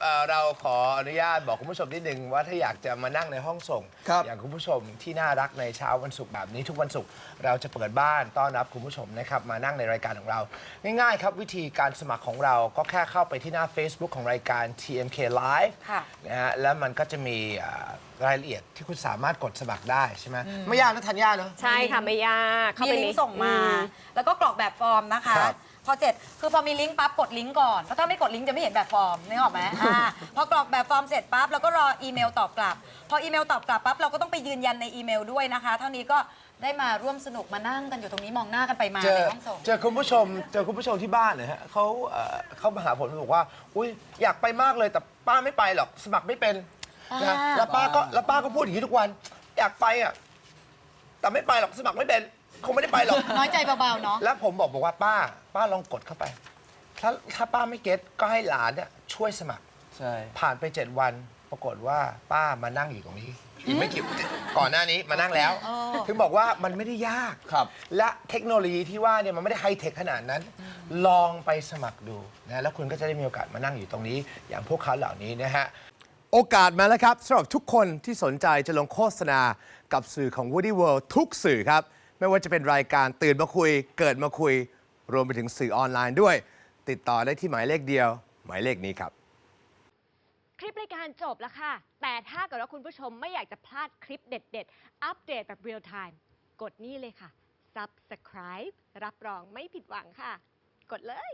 เอ่อเราขออนุญาตบอกคุณผู้ชมนิดนึงว่าถ้าอยากจะมานั่งในห้องส่ง ครับ อย่างคุณผู้ชมที่น่ารักในเช้าวันศุกร์แบบนี้ทุกวันศุกร์เราจะเปิดบ้านต้อนรับคุณผู้ชมนะครับมานั่งในรายการของเรา ง่ายๆครับวิธีการสมัครของเราก็แค่เข้าไปที่หน้า Facebook ของรายการ TMK Live ค่ะ นะฮะแล้วมันก็จะมีเอ่อรายละเอียดที่คุณสามารถกดสมัครได้ใช่ไหมไม่ยากนะธัญญาเนาะใช่ค่ะ ไม่ยากเข้ามีไปลิในงก์ส่งมาอืแล้วก็กรอกแบบฟอร์มนะคะ ครับพ อเสร็จคือพอมีลิงก์ปั๊บกดลิงก์ก่อนเพราะถ้าไม่กดลิงก์จะไม่เห็นแบบฟอร์มนึกออกไหมอ่าพอกรอกแบบฟอร์มเสร็จปั๊บเราก็รออีเมลตอบกลับ พออีเมลตอบกลับปั๊บเราก็ต้องไปยืนยันในอีเมลด้วยนะคะ เท่านี้ก็ได้มาร่วมสนุกมานั่งกันอยู่ตรงนี้มองหน้ากันไปมาเจในอห้องส่ง เจอคุณผู้ชมเจอคุณผู้ชมที่บ้านนะฮะเขาเอ่อเขามาหาผมบอกว่า อุ้ยอยากไปมากเลยแต่ป้าไม่ไปหรอก สมัครไม่เป็นนะอ่า แล้วป้าก็แล้วป้าก็พูดอย่างนี้ทุกวัน อยากไปอะแต่ไม่ไปหรอกสมัครไม่เป็น คงไม่ได้ไปหรอก น้อยใจเบาๆเนาะ แล้วผมบอกบอกว่าป้า ป้าลองกดเข้าไป ถ้าถ้าป้าไม่เก็ตก็ให้หลานเนี่ยช่วยสมัคร ใช่ ผ่านไป 7 วัน ปรากฏว่าป้ามานั่งอยู่ตรงนี้อีกไม่กี่ก่อนหน้านี้มานั่งแล้วอ๋อถึงบอกว่ามันไม่ได้ยาก ครับ และเทคโนโลยีที่ว่าเนี่ยมันไม่ได้ไฮเทคขนาดนั้น ลองไปสมัครดูนะแล้วคุณก็จะได้มีโอกาสมานั่งอยู่ตรงนี้ อย่างพวกเขาเหล่านี้นะฮะ โอกาสมาแล้วครับสำหรับทุกคนที่สนใจจะลงโฆษณากับสื่อของ Woody World ทุกสื่อครับ ไม่ว่าจะเป็นรายการตื่นมาคุย เกิดมาคุย รวมไปถึงสื่อออนไลน์ด้วย ติดต่อได้ที่หมายเลขเดียว หมายเลขนี้ครับ คลิปรายการจบแล้วค่ะ แต่ถ้าเกิดว่าคุณผู้ชมไม่อยากจะพลาดคลิปเด็ด ๆ อัปเดตแบบเรียลไทม์กดนี่เลยค่ะ subscribe รับรองไม่ผิดหวังค่ะ กดเลย